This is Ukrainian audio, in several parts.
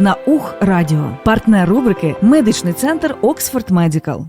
на Ух Радіо. Партнер рубрики Медичний центр Оксфорд Медікал.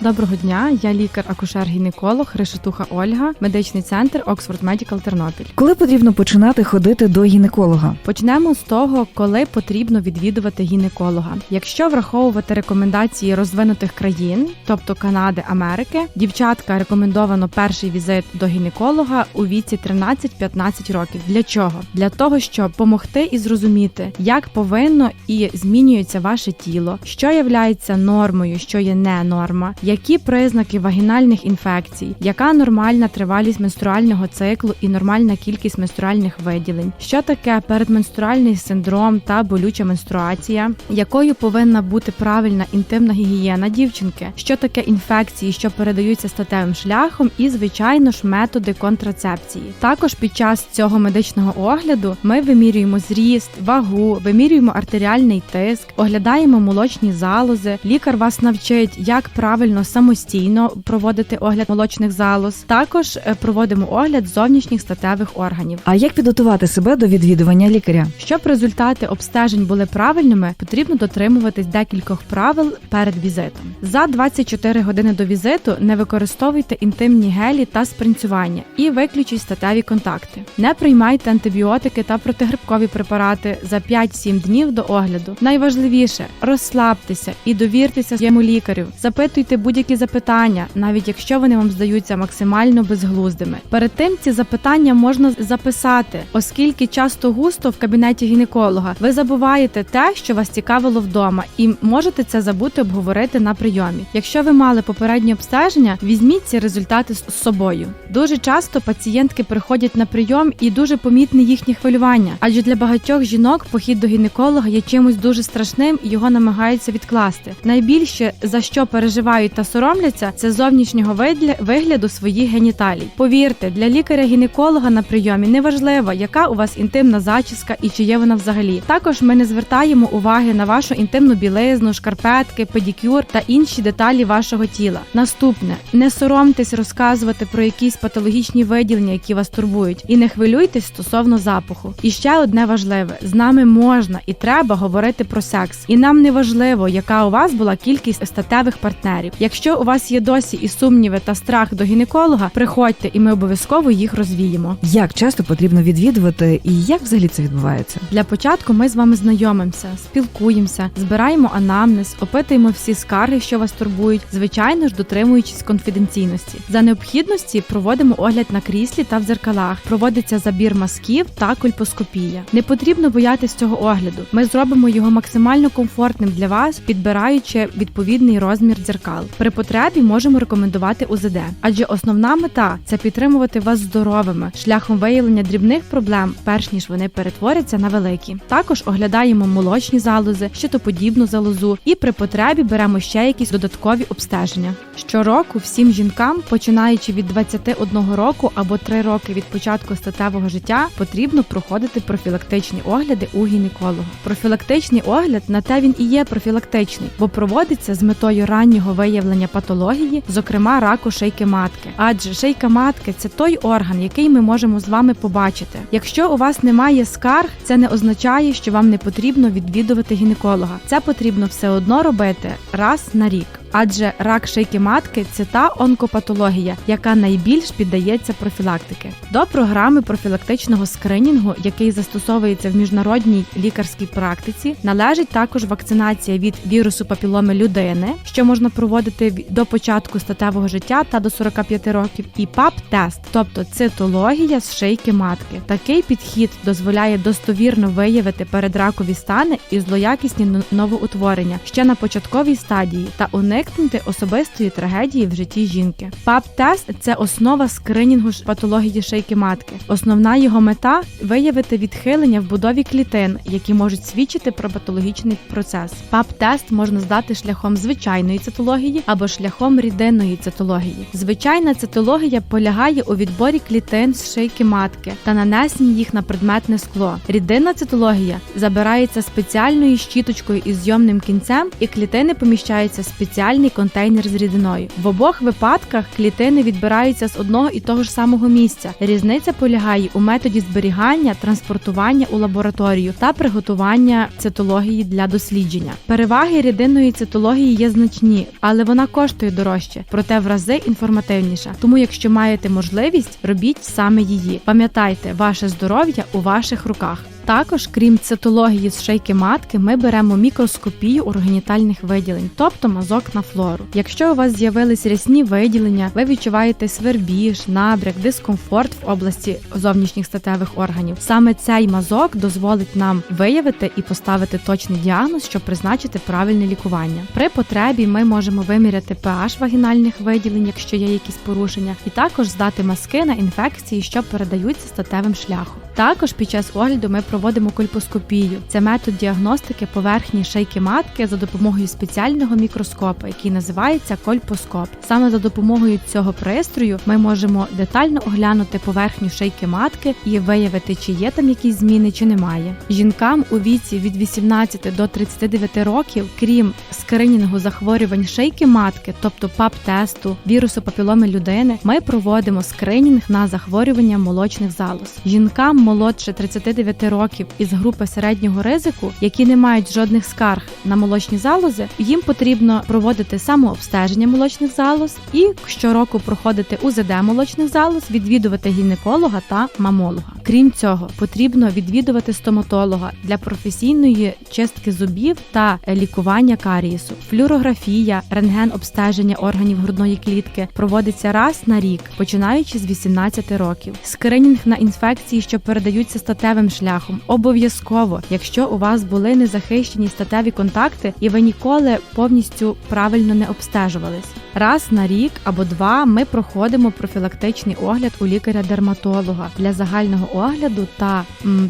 Доброго дня, я лікар-акушер-гінеколог Решетуха Ольга, медичний центр Оксфорд Медікал Тернопіль. Коли потрібно починати ходити до гінеколога? Почнемо з того, коли потрібно відвідувати гінеколога. Якщо враховувати рекомендації розвинутих країн, тобто Канади, Америки, дівчатка рекомендовано перший візит до гінеколога у віці 13-15 років. Для чого? Для того, щоб допомогти і зрозуміти, як повинно і змінюється ваше тіло, що являється нормою, що є не норма, які признаки вагінальних інфекцій, яка нормальна тривалість менструального циклу і нормальна кількість менструальних виділень, що таке передменструальний синдром та болюча менструація, якою повинна бути правильна інтимна гігієна дівчинки, що таке інфекції, що передаються статевим шляхом, і звичайно ж методи контрацепції. Також під час цього медичного огляду ми вимірюємо зріст, вагу, вимірюємо артеріальний тиск, оглядаємо молочні залози. Лікар вас навчить, як правильно самостійно проводити огляд молочних залоз. Також е, проводимо огляд зовнішніх статевих органів. А як підготувати себе до відвідування лікаря? Щоб результати обстежень були правильними, потрібно дотримуватись декількох правил перед візитом. За 24 години до візиту не використовуйте інтимні гелі та спринцювання і виключіть статеві контакти. Не приймайте антибіотики та протигрибкові препарати за 5-7 днів до огляду. Найважливіше розслабтеся і довіртеся своєму лікарю. Запитуйте будь-які запитання, навіть якщо вони вам здаються максимально безглуздими. Перед тим ці запитання можна записати, оскільки часто густо в кабінеті гінеколога ви забуваєте те, що вас цікавило вдома, і можете це забути обговорити на прийомі. Якщо ви мали попереднє обстеження, візьміть ці результати з собою. Дуже часто пацієнтки приходять на прийом і дуже помітне їхнє хвилювання, адже для багатьох жінок похід до гінеколога є чимось дуже страшним і його намагаються відкласти. Найбільше за що переживають та соромляться, це зовнішнього вигляду своїх геніталій. Повірте, для лікаря-гінеколога на прийомі неважливо, яка у вас інтимна зачіска і чи є вона взагалі. Також ми не звертаємо уваги на вашу інтимну білизну, шкарпетки, педикюр та інші деталі вашого тіла. Наступне не соромтесь розказувати про якісь патологічні виділення, які вас турбують, і не хвилюйтесь стосовно запаху. І ще одне важливе: з нами можна і треба говорити про секс, і нам не важливо, яка у вас була кількість статевих партнерів. Якщо у вас є досі і сумніви та страх до гінеколога, приходьте, і ми обов'язково їх розвіємо. Як часто потрібно відвідувати і як взагалі це відбувається? Для початку ми з вами знайомимося, спілкуємося, збираємо анамнез, опитуємо всі скарги, що вас турбують, звичайно ж дотримуючись конфіденційності. За необхідності проводимо огляд на кріслі та в дзеркалах. Проводиться забір мазків та кольпоскопія. Не потрібно боятись цього огляду. Ми зробимо його максимально комфортним для вас, підбираючи відповідний розмір дзеркал. При потребі можемо рекомендувати УЗД, адже основна мета це підтримувати вас здоровими шляхом виявлення дрібних проблем, перш ніж вони перетворяться на великі. Також оглядаємо молочні залози, щитоподібну залозу, і при потребі беремо ще якісь додаткові обстеження. Щороку всім жінкам, починаючи від 21 року або 3 роки від початку статевого життя, потрібно проходити профілактичні огляди у гінеколога. Профілактичний огляд на те він і є профілактичний, бо проводиться з метою раннього виявлення патології, зокрема раку шийки матки. Адже шийка матки це той орган, який ми можемо з вами побачити. Якщо у вас немає скарг, це не означає, що вам не потрібно відвідувати гінеколога. Це потрібно все одно робити раз на рік. Адже рак шийки матки це та онкопатологія, яка найбільш піддається профілактики. До програми профілактичного скринінгу, який застосовується в міжнародній лікарській практиці, належить також вакцинація від вірусу папіломи людини, що можна проводити до початку статевого життя та до 45 років, і ПАП-тест, тобто цитологія з шийки матки. Такий підхід дозволяє достовірно виявити передракові стани і злоякісні новоутворення ще на початковій стадії та уникнути особистої трагедії в житті жінки. ПАП-тест це основа скринінгу патології шийки матки. Основна його мета виявити відхилення в будові клітин, які можуть свідчити про патологічний процес. ПАП-тест можна здати шляхом звичайної цитології або шляхом рідинної цитології. Звичайна цитологія полягає у відборі клітин з шийки матки та нанесенні їх на предметне скло. Рідинна цитологія забирається спеціальною щіточкою із зйомним кінцем, і клітини поміщаються спеціально спеціальний контейнер з рідиною. В обох випадках клітини відбираються з одного і того ж самого місця. Різниця полягає у методі зберігання, транспортування у лабораторію та приготування цитології для дослідження. Переваги рідинної цитології є значні, але вона коштує дорожче, проте в рази інформативніша. Тому, якщо маєте можливість, робіть саме її. Пам'ятайте, ваше здоров'я у ваших руках. Також, крім цитології з шейки матки, ми беремо мікроскопію органітальних виділень, тобто мазок на флору. Якщо у вас з'явились рясні виділення, ви відчуваєте свербіж, набряк, дискомфорт в області зовнішніх статевих органів. Саме цей мазок дозволить нам виявити і поставити точний діагноз, щоб призначити правильне лікування. При потребі ми можемо виміряти pH вагінальних виділень, якщо є якісь порушення, і також здати мазки на інфекції, що передаються статевим шляхом. Також під час огляду ми проводимо кольпоскопію. Це метод діагностики поверхні шийки матки за допомогою спеціального мікроскопа, який називається кольпоскоп. Саме за допомогою цього пристрою ми можемо детально оглянути поверхню шийки матки і виявити, чи є там якісь зміни, чи немає. Жінкам у віці від 18 до 39 років, крім скринінгу захворювань шийки матки, тобто ПАП-тесту, вірусу папіломи людини, ми проводимо скринінг на захворювання молочних залоз. Жінкам молодше 39 років із групи середнього ризику, які не мають жодних скарг на молочні залози, їм потрібно проводити самообстеження молочних залоз і щороку проходити УЗД молочних залоз, відвідувати гінеколога та мамолога. Крім цього, потрібно відвідувати стоматолога для професійної чистки зубів та лікування карієсу. Флюорографія, рентген обстеження органів грудної клітки проводиться раз на рік, починаючи з 18 років. Скринінг на інфекції, що передаються статевим шляхом, обов'язково, якщо у вас були незахищені статеві контакти і ви ніколи повністю правильно не обстежувались. Раз на рік або два ми проходимо профілактичний огляд у лікаря-дерматолога для загального огляду та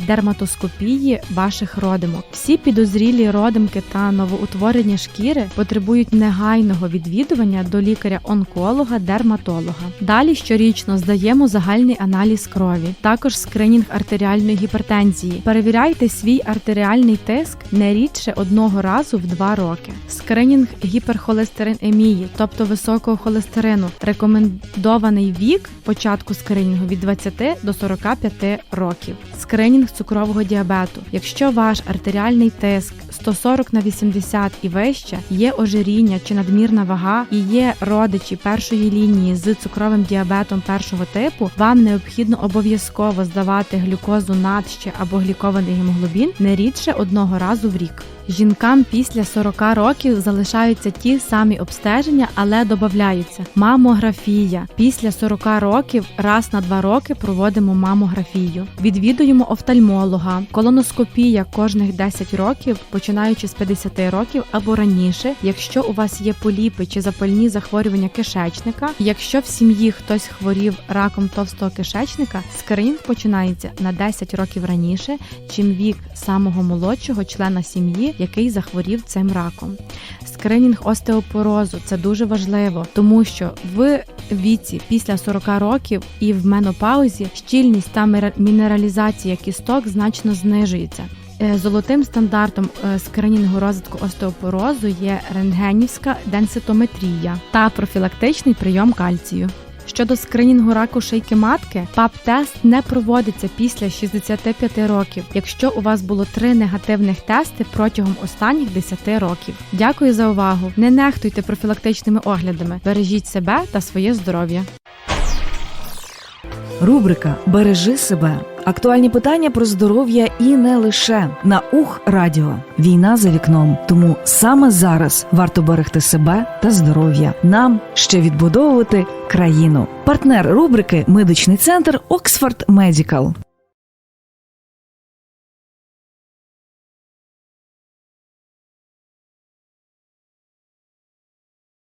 дерматоскопії ваших родимок. Всі підозрілі родимки та новоутворення шкіри потребують негайного відвідування до лікаря-онколога, дерматолога. Далі щорічно здаємо загальний аналіз крові, також скринінг артеріальної гіпертензії. Перевіряйте свій артеріальний тиск не рідше одного разу в два роки. Скринінг гіперхолестеринемії, тобто високого холестерину, рекомендований вік початку скринінгу від 20 до 45 років. Скринінг цукрового діабету. Якщо ваш артеріальний тиск 140 на 80 і вище, є ожиріння чи надмірна вага і є родичі першої лінії з цукровим діабетом першого типу, вам необхідно обов'язково здавати глюкозу надще або глікований гемоглобін не рідше одного разу в рік. Жінкам після 40 років залишаються ті самі обстеження, але додаються мамографія. Після 40 років раз на два роки проводимо мамографію. Відвідуємо офтальмолога, колоноскопія кожних 10 років, починаючи з 50 років або раніше, якщо у вас є поліпи чи запальні захворювання кишечника. Якщо в сім'ї хтось хворів раком товстого кишечника, скринінг починається на 10 років раніше, чим вік самого молодшого члена сім'ї, який захворів цим раком. Скринінг остеопорозу це дуже важливо, тому що в віці після 40 років і в менопаузі щільність та мінералізація кісток значно знижується. Е, Золотим стандартом е, скринінгу розвитку остеопорозу є рентгенівська денситометрія та профілактичний прийом кальцію. Щодо скринінгу раку шийки матки, ПАП-тест не проводиться після 65 років, якщо у вас було три негативних тести протягом останніх 10 років. Дякую за увагу! Не нехтуйте профілактичними оглядами, бережіть себе та своє здоров'я. Рубрика Бережи себе. Актуальні питання про здоров'я і не лише на Ух Радіо. Війна за вікном. Тому саме зараз варто берегти себе та здоров'я. Нам ще відбудовувати країну. Партнер рубрики Медичний центр Оксфорд Медікал.